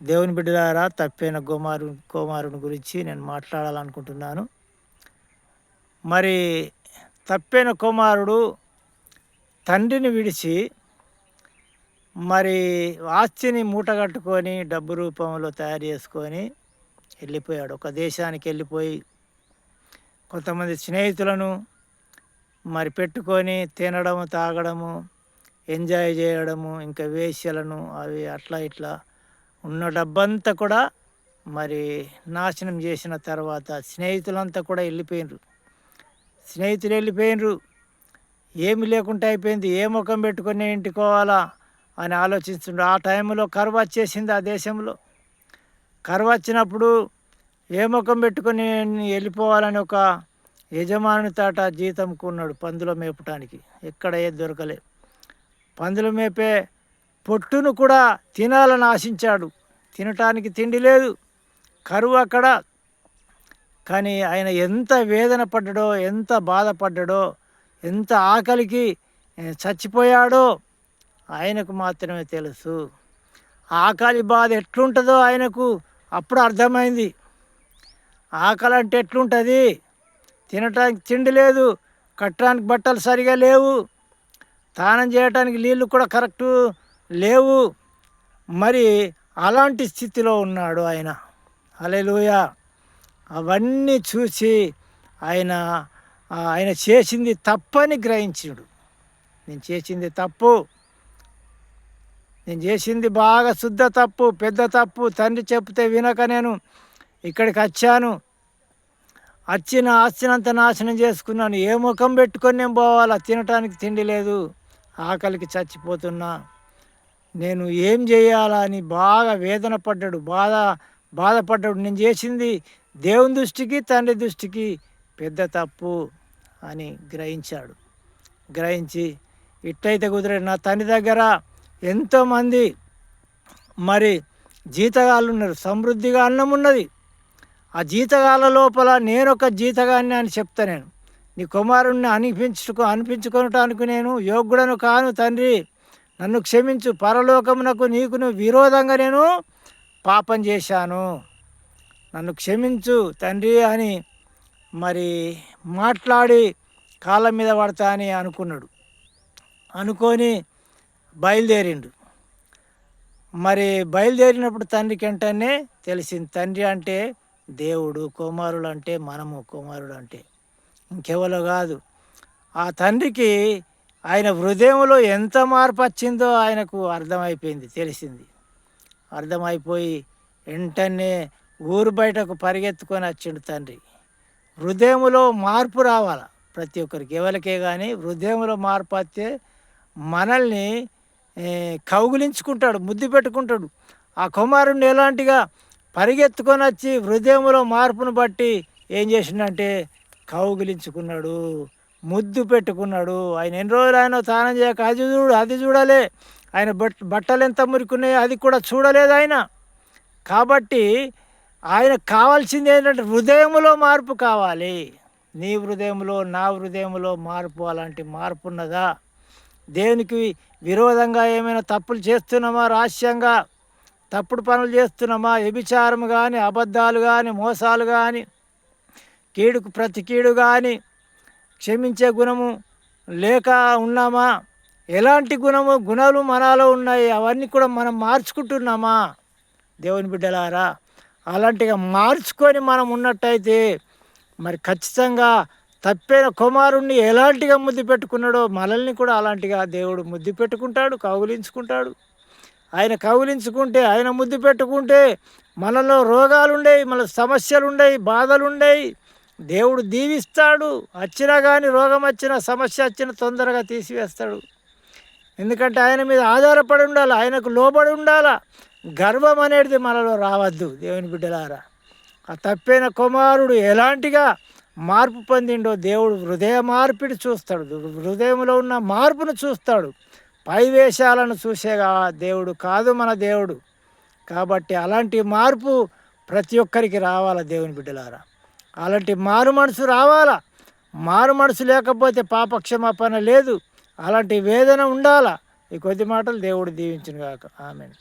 దేవుని బిడ్డలారా తప్పైన కుమారు కుమారుని గురించి నేను మాట్లాడాలనుకుంటున్నాను. మరి తప్పైన కుమారుడు తండ్రిని విడిచి మరి ఆస్తిని మూటగట్టుకొని డబ్బు రూపంలో తయారు చేసుకొని వెళ్ళిపోయాడు. ఒక దేశానికి వెళ్ళిపోయి కొంతమంది స్నేహితులను మరి పెట్టుకొని తినడము తాగడము ఎంజాయ్ చేయడము ఇంకా వేశ్యలను అవి అట్లా ఇట్లా ఉన్న డబ్బంతా కూడా మరి నాశనం చేసిన తర్వాత స్నేహితులంతా కూడా వెళ్ళిపోయినరు. స్నేహితులు వెళ్ళిపోయినరు. ఏమి లేకుండా అయిపోయింది. ఏ ముఖం పెట్టుకొని ఇంటికోవాలా అని ఆలోచిస్తుండ్రు. ఆ టైంలో కరువు వచ్చేసింది ఆ దేశంలో. కరువు వచ్చినప్పుడు ఏ ముఖం పెట్టుకొని వెళ్ళిపోవాలని ఒక యజమాని తాట జీతం కొన్నాడు పందుల మేపటానికి. ఎక్కడ ఏ దొరకలే. పందులు మేపే పొట్టును కూడా తినాలని ఆశించాడు. తినటానికి తిండి లేదు. కరువు అక్కడ. కానీ ఆయన ఎంత వేదన పడ్డాడో ఎంత బాధపడ్డాడో ఎంత ఆకలికి చచ్చిపోయాడో ఆయనకు మాత్రమే తెలుసు. ఆకలి బాధ ఎట్లుంటుందో ఆయనకు అప్పుడు అర్థమైంది. ఆకలి అంటే ఎట్లుంటుంది? తినటానికి తిండి లేదు. కట్టడానికి బట్టలు సరిగా లేవు. స్నానం చేయటానికి నీళ్ళు కూడా కరెక్టు లేవు. మరి అలాంటి స్థితిలో ఉన్నాడు ఆయన. అలెలుయ అవన్నీ చూసి ఆయన ఆయన చేసింది తప్పని గ్రహించాడు నేను చేసింది తప్పు. నేను చేసింది బాగా శుద్ధ తప్పు పెద్ద తప్పు. తండ్రి చెప్తే వినక నేను ఇక్కడికి వచ్చాను. వచ్చిన ఆస్తినంత నాశనం చేసుకున్నాను. ఏ ముఖం పెట్టుకొని నేను పోవాలా? తినటానికి తిండి లేదు. ఆకలికి చచ్చిపోతున్నా. నేను ఏం చేయాలా అని బాగా వేదన పడ్డాడు బాధ బాధపడ్డాడు. నేను చేసింది దేవుని దృష్టికి తండ్రి దృష్టికి పెద్ద తప్పు అని గ్రహించాడు. గ్రహించి ఇట్టయితే కుదిరాడు నా తండ్రి దగ్గర ఎంతోమంది మరి జీతగాళ్ళు ఉన్నారు. సమృద్ధిగా అన్నం ఉన్నది. ఆ జీతగాళ్ళ లోపల నేను ఒక జీతగాన్ని అని చెప్తా నేను. నీ కుమారుణ్ణి అనిపించుకో అనిపించుకోవటానికి నేను యోగ్యుడను కాను తండ్రి. నన్ను క్షమించు పరలోకమునకు నీకును విరోధంగా నేను పాపం చేశాను. నన్ను క్షమించు తండ్రి అని మరి మాట్లాడి కాళ్ళ మీద పడతా అని అనుకున్నాడు. అనుకొని బయలుదేరిండు. మరి బయలుదేరినప్పుడు తండ్రికి వెంటనే తెలిసింది తండ్రి అంటే దేవుడు కుమారుడు అంటే మనము కుమారుడు అంటే ఇంకెవరో కాదు. ఆ తండ్రికి ఆయన హృదయంలో ఎంత మార్పు వచ్చిందో ఆయనకు అర్థమైపోయింది తెలిసింది. అర్థమైపోయి వెంటనే ఊరు బయటకు పరిగెత్తుకొని వచ్చిండు తండ్రి. హృదయంలో మార్పు రావాలి? ప్రతి ఒక్కరికి ఎవరికే కానీ హృదయంలో మార్పు వస్తే మనల్ని కౌగులించుకుంటాడు ముద్దు పెట్టుకుంటాడు. ఆ కుమారుణ్ణి ఎలాంటిగా పరిగెత్తుకొని వచ్చి హృదయంలో మార్పును బట్టి ఏం చేసిండంటే కౌగిలించుకున్నాడు. ముద్దు పెట్టుకున్నాడు. ఆయన ఎన్ని రోజులు ఆయన స్నానం చేయక అది చూడు అది చూడలే. ఆయన బట్ బట్టలు ఎంత మురికున్నాయో అది కూడా చూడలేదు ఆయన. కాబట్టి ఆయన కావాల్సింది ఏంటంటే హృదయంలో మార్పు కావాలి. నీ హృదయంలో నా హృదయంలో మార్పు అలాంటి మార్పు ఉన్నదా? దేవునికి విరోధంగా ఏమైనా తప్పులు చేస్తున్నామా రహస్యంగా? తప్పుడు పనులు చేస్తున్నామా? వ్యభిచారం కానీ అబద్ధాలు కానీ మోసాలు కానీ కీడుకు ప్రతి కీడు కానీ క్షమించే గుణము లేక ఉన్నామా? ఎలాంటి గుణము గుణాలు మనలో ఉన్నాయి? అవన్నీ కూడా మనం మార్చుకుంటున్నామా? దేవుని బిడ్డలారా అలాంటిగా మార్చుకొని మనం ఉన్నట్టయితే మరి ఖచ్చితంగా తప్పైన కుమారుణ్ణి ఎలాంటిగా ముద్దు పెట్టుకున్నాడో మనల్ని కూడా అలాంటిగా దేవుడు ముద్దు పెట్టుకుంటాడు కౌగులించుకుంటాడు. ఆయన కౌలించుకుంటే ఆయన ముద్దు పెట్టుకుంటే మనలో రోగాలుండేవి మన సమస్యలుండేవి బాధలుండేవి దేవుడు దీవిస్తాడు వచ్చినా కానీ రోగం వచ్చిన సమస్య వచ్చిన తొందరగా తీసివేస్తాడు. ఎందుకంటే ఆయన మీద ఆధారపడి ఉండాలి ఆయనకు లోబడి ఉండాలా? గర్వం అనేది మనలో రావద్దు దేవుని బిడ్డలారా. ఆ తప్పైన కుమారుడు ఎలాంటిగా మార్పు పొందిండో దేవుడు హృదయ మార్పిడి చూస్తాడు. హృదయంలో ఉన్న మార్పును చూస్తాడు. పై వేషాలను చూసేగా దేవుడు కాదు మన దేవుడు. కాబట్టి అలాంటి మార్పు ప్రతి ఒక్కరికి రావాలా దేవుని బిడ్డలారా? అలాంటి మారు మనసు రావాలా? మారు మనసు లేకపోతే పాపక్షమాపణ లేదు. అలాంటి వేదన ఉండాలా? ఈ కొద్ది మాటలు దేవుడు దీవించిన కాక ఆమెను.